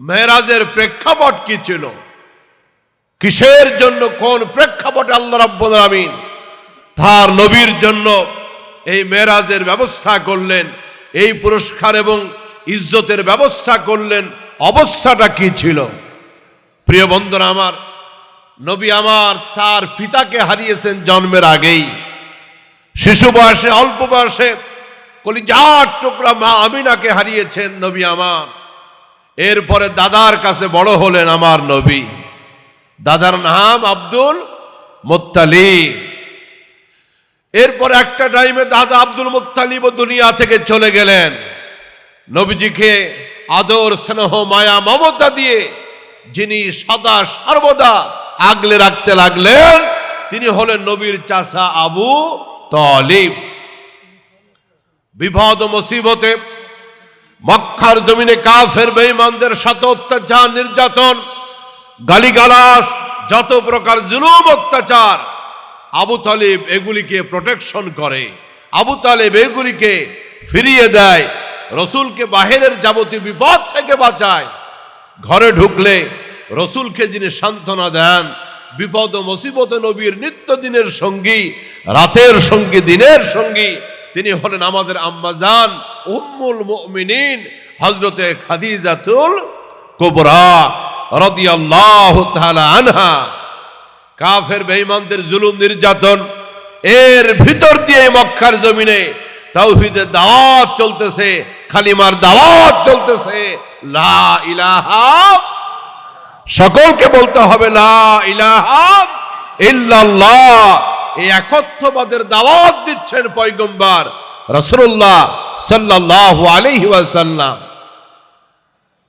মেহরাজের প্রেক্ষাপট কি ছিল? কিসের জন্য, কোন প্রেক্ষাপটে আল্লাহ রাব্বুল আমিন তার নবীর জন্য এই মেরাজের ব্যবস্থা করলেন, এই পুরস্কার এবং ইজ্জতের ব্যবস্থা করলেন, অবস্থাটা কি ছিল? প্রিয় বন্ধুরা আমার, নবী আমার তার পিতাকে হারিয়েছেন জন্মের আগেই। শিশু বয়সে, অল্প বয়সে কলিজার টুকরা মা আমিনাকে হারিয়েছেন নবী আমার। এরপরে দাদার কাছে বড় হলেন আমার নবী। দাদার নাম আব্দুল মোত্তালিব। এরপর একটা টাইমে দাদা আব্দুল মুত্তালিব দুনিয়া থেকে চলে গেলেন। নবীজিকে আদর, স্নেহ, মায়া, মমতা দিয়ে যিনি সদা সর্বদা আগলে রাখতে লাগলেন, তিনি হলেন নবীর চাষা আবু তলিব। বিপদ মুসিবতে মক্কার জমিনে কাফের বেঈমানদের শত অত্যাচার, নির্যাতন গালিগালাস যত প্রকার জুলুম, অত্যাচার, আবু তালিব এগুলিকে প্রোটেকশন করে। আবু তালেব এগুলিকে ফিরিয়ে দেয়, রসুলকে বাহিরের যাবতীয় বিপদ থেকে বাঁচায়। ঘরে ঢুকলে রসুলকে যিনি সান্ত্বনা দেন, বিপদ ও মুসিবত নবীর নিত্যদিনের সঙ্গী, রাতের সঙ্গী, দিনের সঙ্গী, তিনি হলেন আমাদের আম্মা আম্মাজান। উম্মুল মুমিনিন হজরতে খাদিজাতুল কুবরা রাদিয়াল্লাহু তাআলা আনহা। কাফের বেঈমানদের জুলুম নির্যাতন, এর ভিতর দিয়ে মক্কার জমিনে তাওহীদের দাওয়াত চলতেছে খালিমার দাওয়াত চলতেছে। লা ইলাহা, সকলকে বলতে হবে লা ইলাহা ইল্লাল্লাহ। এই একত্ববাদের দাওয়াত দিচ্ছেন পয়গম্বর। রাসূলুল্লাহ সাল্লাল্লাহু আলাইহি ওয়াসাল্লাম।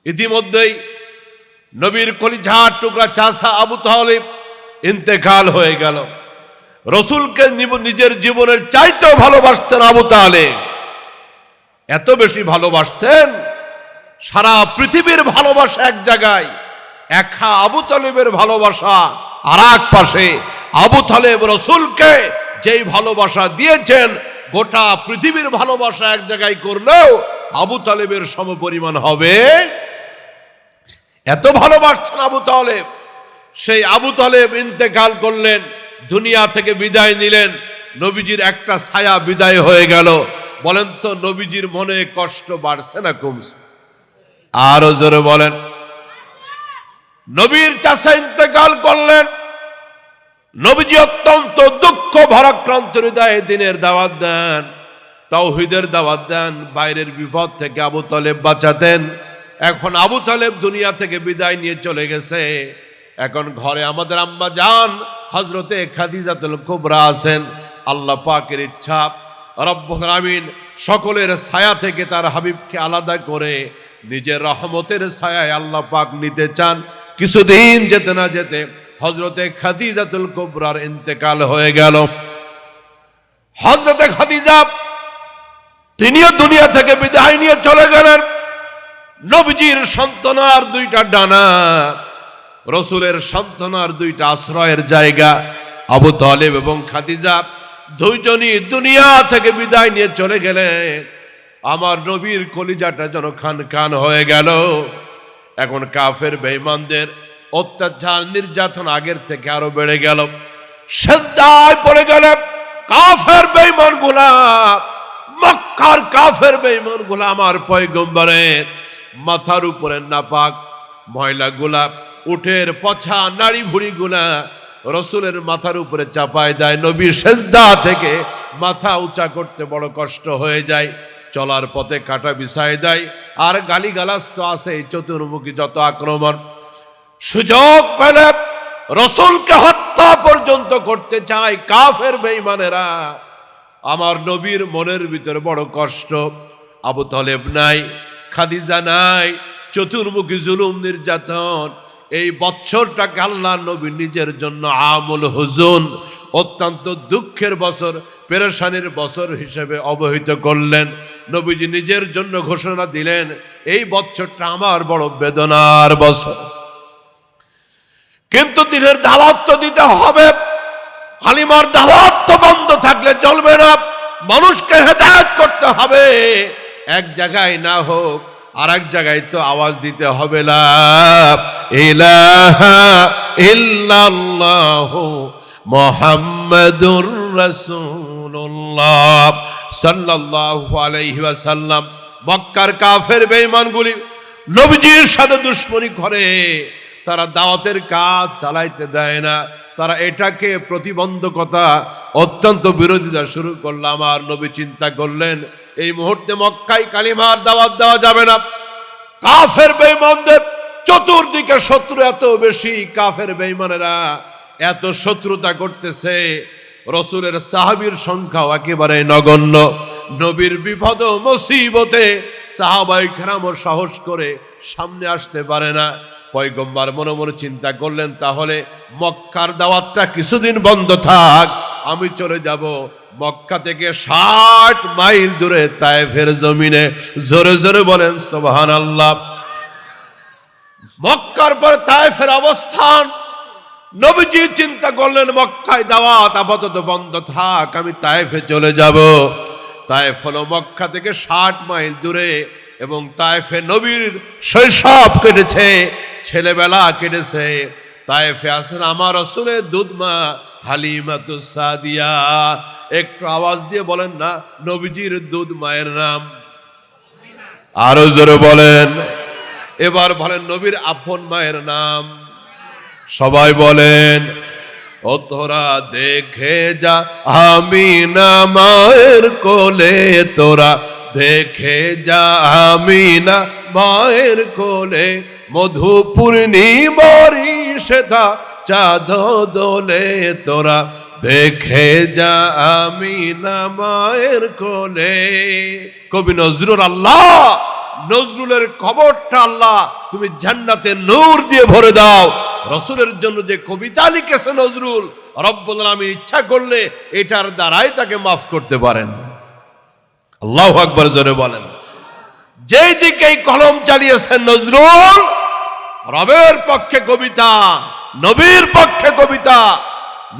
ইতিমধ্যেই নবীর কলিজার টুকরা চাষা আবু তাহলিব ইন্তেকাল হয়ে গেল। রসুলকে নিজের জীবনের চাইতেও ভালোবাসতেন আবু তাহলে এত বেশি ভালোবাসতেন, সারা পৃথিবীর ভালোবাসা এক জায়গায়, একা আবু তালেবের ভালোবাসা আর এক পাশে। আবু তালেব রসুলকে যেই ভালোবাসা দিয়েছেন গোটা পৃথিবীর ভালোবাসা এক জায়গায় করলেও আবু তালেবের সমপরিমাণ হবে। এত ভালোবাসছেন আবু তালেব। সেই আবু তালেব ইন্তেকাল করলেন, দুনিয়া থেকে বিদায় নিলেন, নবীজির একটা ছায়া বিদায় হয়ে গেল। বলেন তো, নবীজির মনে কষ্ট বাড়ছে না কমছে? আরও জোরে বলেন। নবীর চাষা ইন্তেকাল করলেন নবীজি অত্যন্ত দুঃখ ভারাক্রান্ত হৃদয়ে দিনের দাওয়াত দেন, তাওহিদের দাওয়াত দেন, বাইরের বিপদ থেকে আবু তালেব বাঁচাতেন। এখন আবু তালেব দুনিয়া থেকে বিদায় নিয়ে চলে গেছে। এখন ঘরে আমাদের আম্মা যান হজরতে খাদিজাতুল কুবরা আছেন। আল্লাহ পাকের ইচ্ছা, রব্বুল সকলের ছায়া থেকে তার হাবিবকে আলাদা করে নিজের রহমতের ছায়ায় আল্লাহ পাক নিতে চান। কিছুদিন যেতে না যেতে হজরতে খাদিজাতুল কুবরার ইন্তেকাল হয়ে গেল। হজরতে খাদিজা তিনিও দুনিয়া থেকে বিদায় নিয়ে চলে গেলেন। নবীজির সন্তানার দুইটা ডানা, রসুলের সন্তানার দুইটা আশ্রয়ের জায়গা, আবু তালেব এবং খাদিজা দুইজনই দুনিয়া থেকে বিদায় নিয়ে চলে গেলেন। আমার নবীর কলিজাটা যেন খান খান হয়ে গেল। এখন কাফের বেঈমানদের অত্যাচার, নির্যাতন আগের থেকে আরও বেড়ে গেল। সেদ্দায় পড়ে গেল কাফের বেঈমান গোলাপ মক্কার কাফের বেঈমান গোলাম আমার পয়গম্বরের মাথার উপরে নাপাক ময়লা গোলাপ উঠের পছা, নাড়ি ভুড়ি গুলা রসুলের মাথার উপরে চাপায় দেয়। নবী সেজদা থেকে মাথা উঁচা করতে বড় কষ্ট হয়ে যায়, চলার পথে কাটা বিছায় দেয়। আর গালিগালাজ তো আছে চতুর্মুখী যত আক্রমণ। সুযোগ পেলে রসুলকে হত্যা পর্যন্ত করতে চায় কাফের বেঈমানেরা। আমার নবীর মনের ভিতরে বড় কষ্ট। আবু তলেব নাই, খাদিজা নাই, চতুর্মুখী জুলুম নির্যাতন। এই বছরটাকে আল্লাহ নবী নিজের জন্য আমল হুজুন, অত্যন্ত দুঃখের বছর, পেরেশানির বছর হিসেবে অবহিত করলেন। নবীজি নিজের জন্য ঘোষণা দিলেন, এই বছরটা আমার বড় বেদনার বছর। কিন্তু দিনের দাওয়াত তো দিতে হবে। হালিমার দাওয়াত তো বন্ধ থাকলে চলবে না। মানুষকে হেদায়ত করতে হবে। এক জায়গায় না হোক আর এক জায়গায় তো আওয়াজ দিতে হবে ইল্লাল্লাহ মোহাম্মদুর মক্কার কাফের বেঈমানগুলি নবীজির সাথে দুশ্মনী করে। তারা দাওয়াতের কাজ চালাইতে দেয় না। তারা এটাকে প্রতিবন্ধকতা অত্যন্ত বিরোধিতা শুরু করলাম আর নবী চিন্তা করলেন, এই মুহূর্তে মক্কাই কালিমার দাওয়াত দেওয়া যাবে না। কাফের বেঈমানদের চতুর্দিকে শত্রু এত বেশি, কাফের বেঈমানেরা এত শত্রুতা করতেছে। রসুলের সাহাবীর সংখ্যাও একেবারে নগণ্য। নবীর বিপদ মুসিবতে সাহাবাই খেরামও সাহস করে সামনে আসতে পারে না। পয়গম্বার মনে মনে চিন্তা করলেন, তাহলে মক্কার দাওয়াতটা কিছুদিন বন্ধ থাক, আমি চলে যাব। মক্কা থেকে ষাট মাইল দূরে তায়েফের জমিনে। জোরে জোরে বলেন সোহান আল্লাহ মক্কার পর তায়েফের অবস্থান। নবীজি চিন্তা করলেন, মক্কায় দাওয়াত আপাতত বন্ধ থাক, আমি তায়েফে চলে যাব। তায়েফ হলো মক্কা থেকে ষাট মাইল দূরে। এবং তায়েফে নবীর শৈশব কেটেছে, ছেলেবেলা কেটেছে। তায়েফে আসেন আমার রসুলের দুধমা হালিমাতু সাদিয়া। একটু আওয়াজ দিয়ে বলেন না, নবীজির দুধ মায়ের নাম। আরও জোরে বলেন। এবার বলেন নবীর আপন মায়ের নাম। সবাই বলেন, ও তোরা দেখে যা, আমি না মায়ের কোলে, তোরা দেখে যা আমি না মায়ের কোলে মধুপূর্ণিমরি সেটা চাঁদ দোলে তোরা। দেখে যা আমি না মায়ের কোলে। কবি নজরুল আল্লাহ, নজরুলের কবরটা আল্লাহ, তুমি জান্নাতে নূর দিয়ে ভরে দাও। রসুলের জন্য যে কবিতা লিখেছে নজরুল, রব্বুল আলমীর ইচ্ছা করলে এটার দ্বারাই তাকে মাফ করতে পারেন। আল্লাহ আকবর জোরে বলেন। যেই দিকে কলম চালিয়েছেন নজরুল, রবের পক্ষে কবিতা, নবীর পক্ষে কবিতা,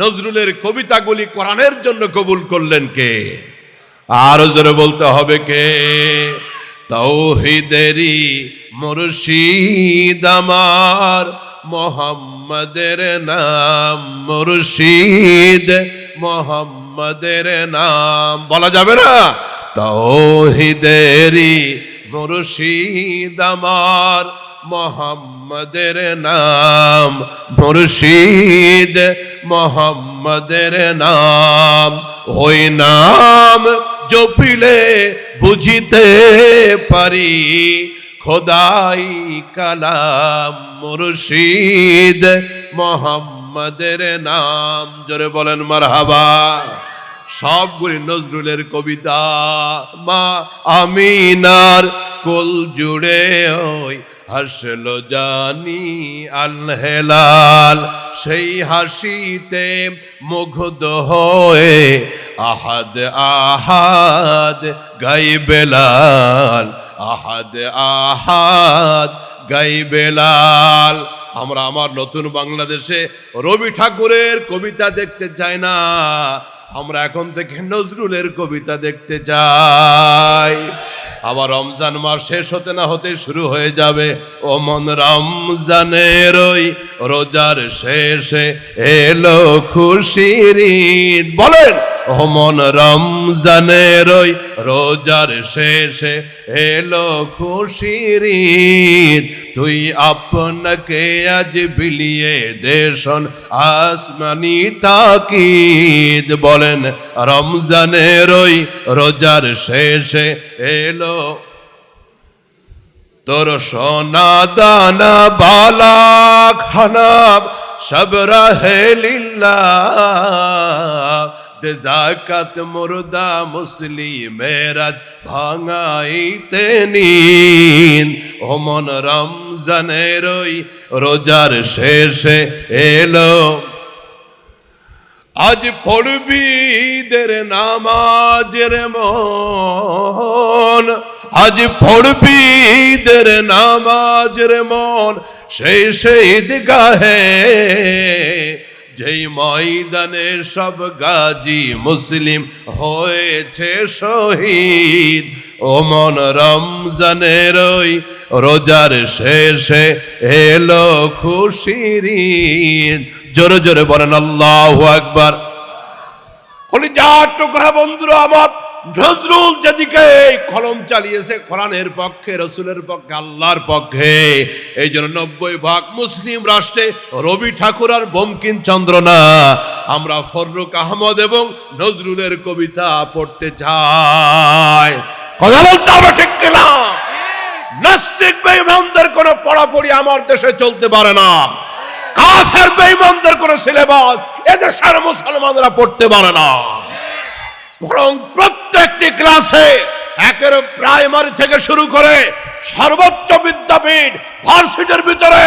নজরুলের কবিতাগুলি কোরআনের জন্য কবুল করলেন কে? আরও জোরে বলতে হবে কে? তৌহিদেরি মুর্শিদ আমার, মোহাম্মদের নাম মুর্শিদ, মোহাম্মদের নাম। বলা যাবে না? তৌহিদেরি মুর্শিদ আমার, মোহাম্মদের নাম, মুর্শিদ মোহাম্মদের নাম। ওই নাম জপিলে বুঝিতে পারি, খোদাই কালাম মুর্শিদ মোহাম্মদের নাম। জোরে বলেন মারহাবা। সবগুলি নজরুলের কবিতা। মা আমিনার কোল জুড়ে ওই হাসলো জানি আলহেলাল। সেই হাসিতে মুগ্ধ হয়ে আহাদ আহাদ গাই বেলাল, আহাদ আহাদ গাই বেলাল। আমরা আমার নতুন বাংলাদেশে রবি ঠাকুরের কবিতা দেখতে চাই না। আমরা এখন থেকে নজরুলের কবিতা দেখতে চাই আবার রমজান মাস শেষ হতে না হতে শুরু হয়ে যাবে। ও মন রমজানের ওই রোজার শেষে এলো খুশির। বলেন! ও মন রমজানের ওই রোজার শেষে এলো খুশির। তুই আপনাকে আজ বিলিয়ে দেশন আসমানি তাকিদ বলেন, রমজানের ওই রোজার শেষে এলো তোর সোনা দানা বালা খানাব সব রহে লিল্লা দে জাকাত মুর্দা মুসলিমেরাজ ভাঙাইতে নিন। ওমন রমজানের ওই রোজার শেষে এলো। আজ পড়বি দের নামাজের মন। আজ পড়বি দের নামাজের মন। সেই সেই গাহে যেই ময়দানে সব গাজী মুসলিম হয়েছে শহীদ ওমন মন রমজানের ওই রোজার শেষে এলো খুশির। জোরে জোরে বলেন আল্লাহু আকবার কলিজা টুকরা বন্ধুরা আমার নজরুল যেদিকে কলম চালিয়েছে, কোরআনের পক্ষে, রসুলের পক্ষে, আল্লাহর পক্ষে। এই জন্য নব্বই ভাগ মুসলিম রাষ্ট্রে রবি ঠাকুর আর বঙ্কিম চন্দ্র না আমরা ফররুক আহমদ এবং নজরুলের কবিতা পড়তে চাই। কথা বলতে হবে ঠিক কিনা? নাস্তিক বেঈমানদের কোনো পড়াপড়ি আমার দেশে চলতে পারে না। কাফের বেঈমানদের কোনো সিলেবাস এদেশের মুসলমানরা পড়তে পারে না। বরং প্রত্যেকটি ক্লাসে একের প্রাইমারি থেকে শুরু করে সর্বোচ্চ বিদ্যাপীঠ, ভার্সিটির ভিতরে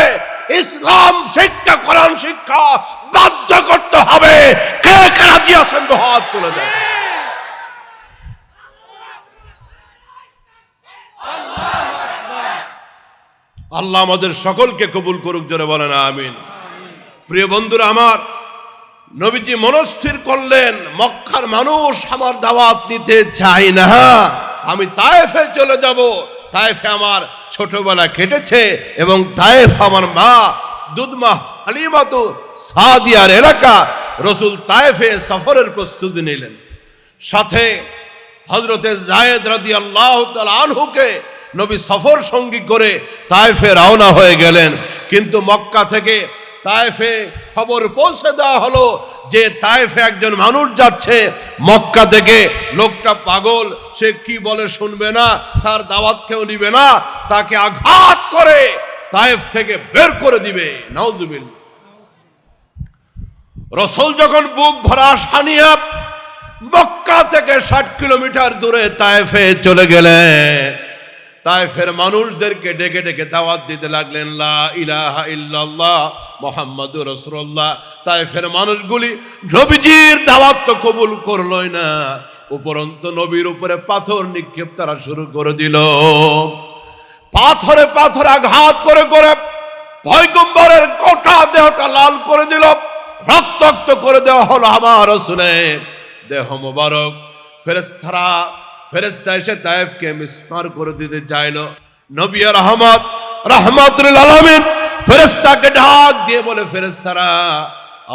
ইসলাম শিক্ষা, কোরআন শিক্ষা বাধ্য করতে হবে। কে কে রাজি আছেন? হাত তুলে দেন। আল্লাহ আমাদের সকলকে কবুল করুক, জোরে বলেন, আমিন। প্রিয় বন্ধুরা আমার নবীজি মনস্থির করলেন, মক্কার মানুষ আমার দাওয়াত নিতে চায় না। আমি তায়েফে চলে যাব, তায়েফে আমার ছোটবেলা কেটেছে এবং তায়েফ আমার মা দুধমা হালিমাতু সাদিয়ার এলাকা রসুল তায়েফে সফরের প্রস্তুতি নিলেন। সাথে হজরতে জায়েদ রাদি আল্লাহ আনহুকে নবী সফর সঙ্গী করে তায়েফে রওনা হয়ে গেলেন। কিন্তু মক্কা থেকে তায়েফে খবর পৌঁছে দেওয়া হলো যে তায়েফে একজন মানুষ যাচ্ছে মক্কা থেকে। লোকটা পাগল, সে কি বলে শুনবে না, তার দাওয়াত কেউ নিবে না, তাকে আঘাত করে তায়েফ থেকে বের করে দিবে। নওজুবিল রসল যখন বুক ভরা সানিয়া মক্কা থেকে ষাট কিলোমিটার দূরে তায়েফে চলে গেলেন। তায়েফের মানুষদেরকে ডেকে ডেকে দাওয়াত দিতে লাগলেন, লা ইলাহা ইল্লাল্লাহ মোহাম্মদুর রসুল্লাহ তায়েফের মানুষগুলি নবীজির দাওয়াত তো কবুল করলই না। উপরন্ত নবীর উপরে পাথর নিক্ষেপ তারা শুরু করে দিল। পাথরে পাথর আঘাত করে করে ভয়গম্বরের গোটা দেহটা লাল করে দিল। রক্তাক্ত করে দেওয়া হলো আমার রসুলের দেহ মোবারক। ফেরেস্তারা ফেরেস্তা এসে তায়েফকে মিসমার করে দিতে চাইল। নবী রহমত, রহমতুল আলমিন ফেরেস্তাকে ডাক দিয়ে বলে ফেরেস্তারা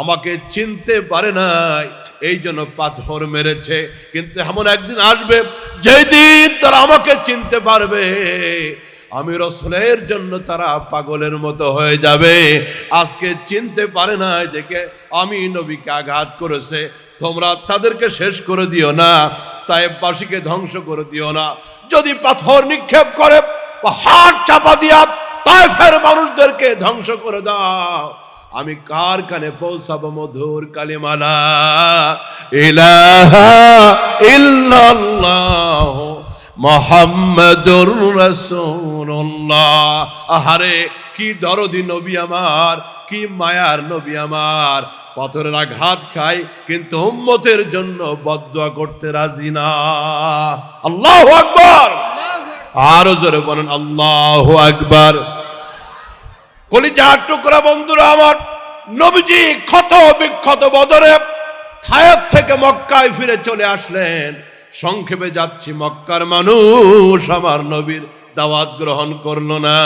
আমাকে চিনতে পারে নাই, এই জন্য পাথর মেরেছে। কিন্তু এমন একদিন আসবে যেদিন তারা আমাকে চিনতে পারবে। আমি রসুলের জন্য তারা পাগলের মতো হয়ে যাবে। আজকে চিনতে পারে না দেখে আমি নবীকে আঘাত করেছে। তোমরা তাদেরকে শেষ করে দিও না। তাইবাসীকে ধ্বংস করে দিও না। যদি পাথর নিক্ষেপ করে হাট চাপা দিয়া তাইফের মানুষদেরকে ধ্বংস করে দাও। আমি কার কানে পৌঁছাবো মধুর কালিমালা? ইলাহা ইল্লাল্লাহ। মোহাম্মদুর রাসূলুল্লাহ। আহারে, কি দরদি নবী আমার, কি মায়ার নবী আমার। পাথরের আঘাত খাই, কিন্তু উম্মতের জন্য বদদোয়া করতে রাজি না। আল্লাহ আকবর! আরও জোরে বলেন, আল্লাহু আকবার। কলিজার টুকরা বন্ধুরা আমার, নবীজি ক্ষত বিক্ষত বদরে থায়ব থেকে মক্কায় ফিরে চলে আসলেন। সংক্ষেপে যাচ্ছি, মক্কার মানুষ আমার নবীর দাওয়াত গ্রহণ করল না।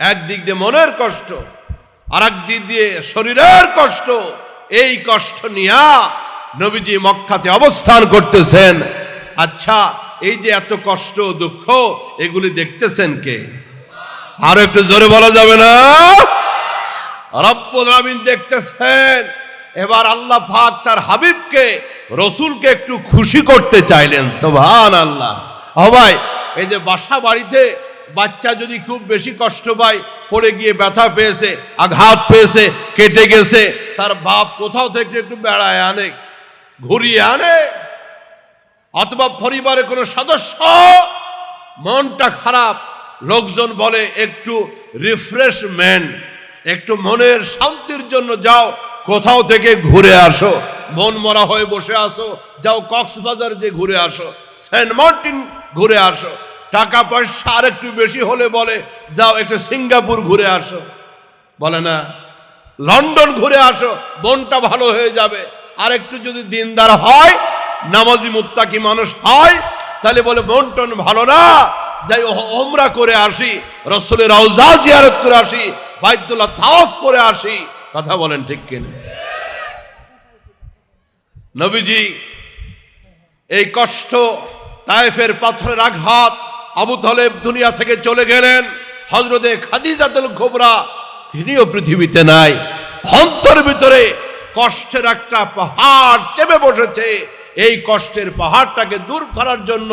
একদিক দিয়ে মনের কষ্ট আর একদিক দিয়ে শরীরের কষ্ট, এই কষ্ট নিয়া নবীজি মক্কাতে অবস্থান করতেছেন। আচ্ছা এই যে এত কষ্ট, দুঃখ, এগুলি দেখতেছেন কে? আরও একটু জোরে বলা যাবে না? রব্বুল আমিন দেখতেছেন, এবার আল্লাহ পাক তার হাবিবকে রসুলকে একটু খুশি করতে চাইলেন সোভান আল্লাহ ভাই, এই যে বাসা বাড়িতে বাচ্চা যদি খুব বেশি কষ্ট পায়, পড়ে গিয়ে ব্যথা পেয়েছে, আঘাত পেয়েছে, কেটে গেছে, তার বাপ কোথাও থেকে একটু বেড়ায় আনে, ঘুরিয়ে আনে, অথবা পরিবারের কোনো সদস্য, মনটা খারাপ, লোকজন বলে, একটু রিফ্রেশমেন্ট একটু মনের শান্তির জন্য যাও কোথাও থেকে ঘুরে আসো। মন মরা হয়ে বসে আসো। যাও কক্সবাজার যে ঘুরে আসো। সেন্ট মার্টিন ঘুরে আসো। টাকা পয়সা আর একটু বেশি হলে বলে, যাও একটু সিঙ্গাপুর ঘুরে আসো। বলে না, লন্ডন ঘুরে আসো বনটা ভালো হয়ে যাবে। আর একটু যদি দিনদার হয়, নামাজি মুত্তাকি মানুষ হয়, তাহলে বলে, মন টন ভালো না। যাই ওমরা করে আসি, রসুলের রওজা জিয়ারত করে আসি, বাইতুল্লাহ তাওয়াফ করে আসি। কথা বলেন ঠিক কিনা? নবীজি, এই কষ্ট তায়েফের পাথরের আঘাত আবু তলেব দুনিয়া থেকে চলে গেলেন। হজরতে খাদিজাতুল খোবরা তিনিও পৃথিবীতে নাই। অন্তর ভিতরে কষ্টের একটা পাহাড় চেপে বসেছে। এই কষ্টের পাহাড়টাকে দূর করার জন্য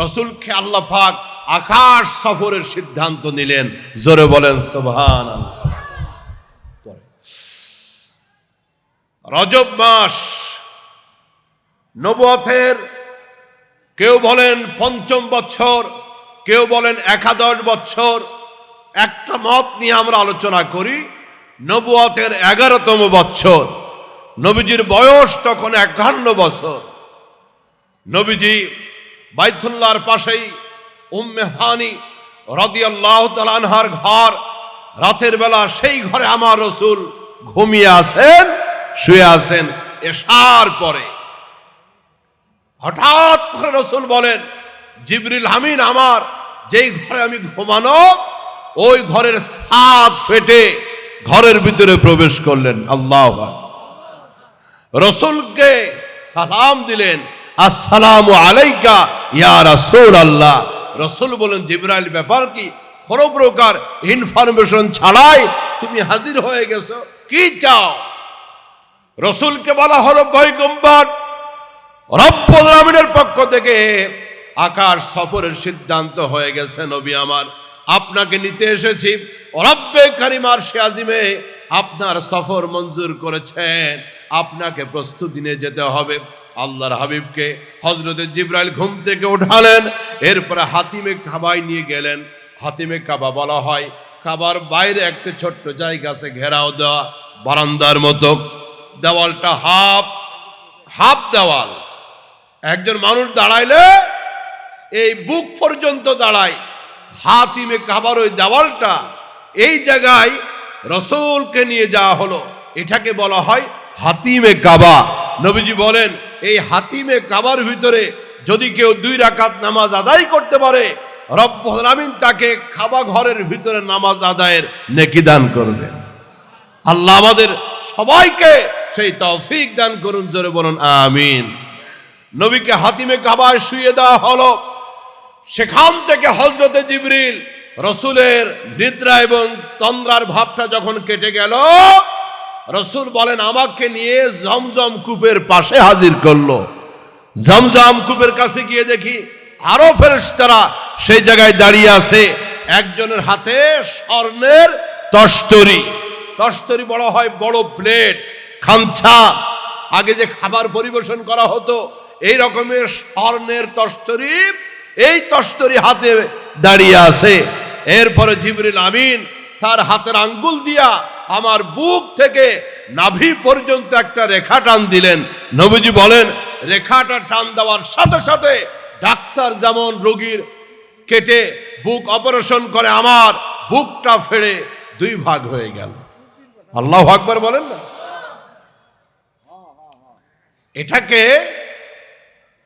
রসুলকে আল্লাহ পাক আকাশ সফরের সিদ্ধান্ত নিলেন। জোরে বলেন সোভান রজব মাস। নবুয়তের কেউ বলেন পঞ্চম বছর, কেউ বলেন একাদশ বছর। একটা মত নিয়ে আমরা আলোচনা করি নবুয়তের এগারোতম বছর। নবীজির বয়স তখন একান্ন বছর। নবীজি বাইতুল্লাহর পাশেই উম্মে হানি রদিয়াল্লাহ তালানহার ঘর। রাতের বেলা সেই ঘরে আমার রসুল ঘুমিয়ে আছেন। শুয়ে আছেন এসার পরে। হঠাৎ করে রসুল বলেন, জিবরিল আমিন আমার, যেই ঘরে আমি ঘুমানো, ওই ঘরের ছাদ ফেটে ঘরের ভিতরে প্রবেশ করলেন। আল্লাহ রসুলকে সালাম দিলেন, আসসালাম আলাইকা ইয়া রাসূল আল্লাহ রসুল বলেন, জিব্রাইল, ব্যাপার কি? কোনো প্রকার ইনফরমেশন ছাড়াই তুমি হাজির হয়ে গেছো। কি চাও? রসুলকে বলা হলো পয়গম্বর। রব্বুল আলামিনের পক্ষ থেকে আকাশ সফরের সিদ্ধান্ত হয়ে গেছে, নবী আমার। আপনাকে নিতে এসেছি। রব্বে কারিমার শিয়াজিমে আপনার সফর মঞ্জুর করেছেন। আপনাকে প্রস্তুতি নিয়ে যেতে হবে। আল্লাহর হাবিবকে হজরতের জিব্রাইল ঘুম থেকে উঠালেন, এরপরে হাতিমে কাবাই নিয়ে গেলেন। হাতিমে কাবা বলা হয়, কাবার বাইরে একটা ছোট্ট জায়গা আছে, ঘেরাও দেওয়া, বারান্দার মতো। দেওয়ালটা হাফ হাফ দেওয়াল। একজন মানুষ দাঁড়াইলে এই বুক পর্যন্ত দাঁড়ায়। হাতিমে কাবার ওই দেওয়ালটা, এই জায়গায় রসুলকে নিয়ে যাওয়া হলো। এটাকে বলা হয় হাতিমে কাবা। নবীজি বলেন, এই হাতিমে কাবার ভিতরে যদি কেউ দুই রাকাত নামাজ আদায় করতে পারে, রব্বুল তাকে খাবা ঘরের ভিতরে নামাজ আদায়ের নেকি দান করবেন। আল্লাহ আমাদের সবাইকে সেই তৌফিক দান করুন, জোরে বলুন, আমিন। নবীকে হাতিমে কাবায় শুয়ে দেওয়া হলো। সেখান থেকে হজরতে জিবরিল রসুলের নিদ্রা এবং তন্দ্রার ভাবটা যখন কেটে গেল, রসুল বলেন, আমাকে নিয়ে জমজম কূপের পাশে হাজির করল। জমজম কূপের কাছে গিয়ে দেখি আরও ফেরেশতারা সেই জায়গায় দাঁড়িয়ে আছে। একজনের হাতে স্বর্ণের তস্তরি। তস্তরি বড় হয় বড় প্লেট। খামছা। আগে যে খাবার পরিবেশন করা হতো, এই রকমের স্বর্ণের তস্তরি, এই তস্তরি হাতে দাঁড়িয়ে আছে। এরপরে জিবরিল আমিন তার হাতের আঙ্গুল দিয়া আমার বুক থেকে নাভি পর্যন্ত একটা রেখা টান দিলেন। নবীজি বলেন, রেখাটা টান দেওয়ার সাথে সাথে ডাক্তার যেমন রোগীর কেটে বুক অপারেশন করে, আমার বুকটা ফেড়ে দুই ভাগ হয়ে গেল। আল্লাহ আকবার বলেন না? এটাকে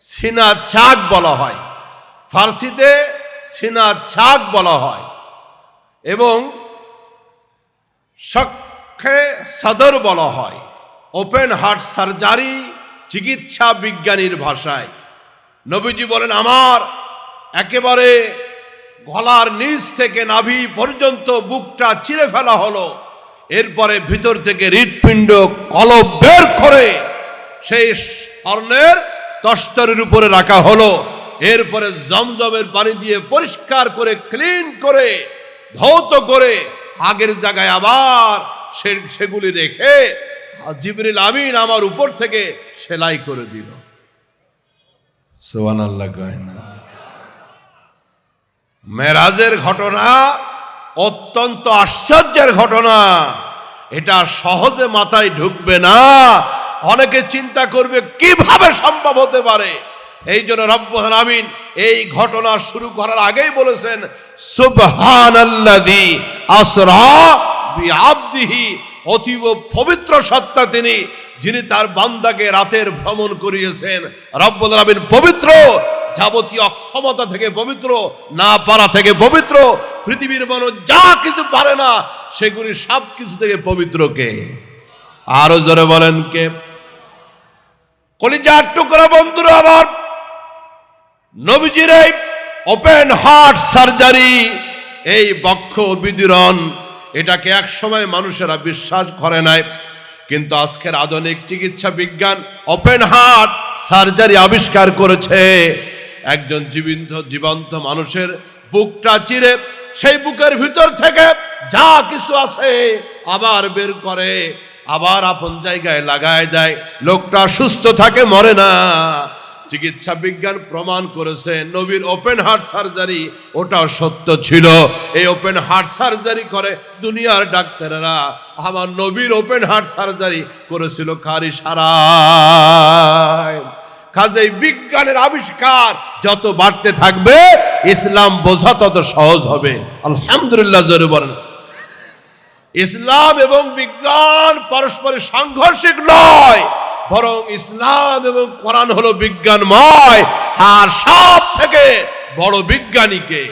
সিনা চাক বলা হয়। ফার্সিতে সিনা চাক বলা হয় এবং সক্ষে সদর বলা হয়। ওপেন হার্ট সার্জারি, চিকিৎসা বিজ্ঞানীর ভাষায়। নবীজি বলেন, আমার একেবারে গলার নিচ থেকে নাভি পর্যন্ত বুকটা চিরে ফেলা হলো। এরপরে ভিতর থেকে হৃৎপিণ্ড কলব বের করে সেই স্বর্ণের তস্তরের উপরে রাখা হলো। এরপরে জমজমের পানি দিয়ে পরিষ্কার করে ক্লিন করে, ধৌত করে আগের জায়গায় আবার সেগুলি রেখে জিবরিল আমিন আমার উপর থেকে সেলাই করে দিল। মেরাজের ঘটনা অত্যন্ত আশ্চর্যের ঘটনা। এটা সহজে মাথায় ঢুকবে না। অনেকে চিন্তা করবে, কীভাবে সম্ভব হতে পারে? এই জন্য রব্বুল আমিন এই ঘটনা শুরু করার আগেই বলেছেন, সুবহানাল্লাযী আসরা বিআবদিহি। অতীব পবিত্র সত্তা তিনি, যিনি তার বান্দাকে রাতের ভ্রমণ করিয়েছেন। রব্বুল আলামিন পবিত্র, যাবতীয় অক্ষমতা থেকে পবিত্র, না পারা থেকে পবিত্র, পৃথিবীর মানুষ যা কিছু পারে না, সেগুলি সব কিছু থেকে পবিত্র কে? আরও জোরে বলেন কে? কলিজার টুকরা বন্ধুরা আবার নবীজির এই ওপেন হার্ট সার্জারি এই বক্ষ বিদীরণ, এটাকে এক সময় মানুষেরা বিশ্বাস করে নাই, কিন্তু আজকের আধুনিক চিকিৎসা বিজ্ঞান ওপেন হার্ট সার্জারি আবিষ্কার করেছে। একজন জীবিত, জীবন্ত মানুষের বুকটা চিরে সেই বুকের ভিতর থেকে যা কিছু আছে আবার বের করে, আবার আপন জায়গায় লাগায় দেয়। লোকটা সুস্থ থাকে, মরে না। চিকিৎসা বিজ্ঞান প্রমাণ করেছে, নবীর ওপেন হার্ট সার্জারি ওটাও সত্য ছিল। এই ওপেন হার্ট সার্জারি করে দুনিয়ার ডাক্তারেরা। আমার নবীর ওপেন হার্ট সার্জারি করেছিল কারি সারায়। কাজেই বিজ্ঞানের আবিষ্কার যত বাড়তে থাকবে, ইসলাম বোঝা তত সহজ হবে। আলহামদুলিল্লাহ, জোরে বলেন। ইসলাম এবং বিজ্ঞান পরস্পরের সাংঘর্ষিক নয়, বরং ইসলাম এবং কোরআন হলো বিজ্ঞানময়, আর সব থেকে বড় বিজ্ঞানীকে।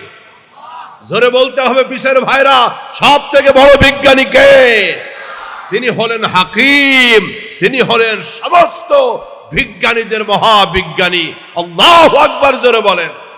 জোরে বলতে হবে বিশের ভাইরা, সব থেকে বড় বিজ্ঞানীকে তিনি হলেন হাকিম, তিনি হলেন সমস্ত বিজ্ঞানীদের মহাবিজ্ঞানী। আল্লাহ আকবার জোরে বলেন।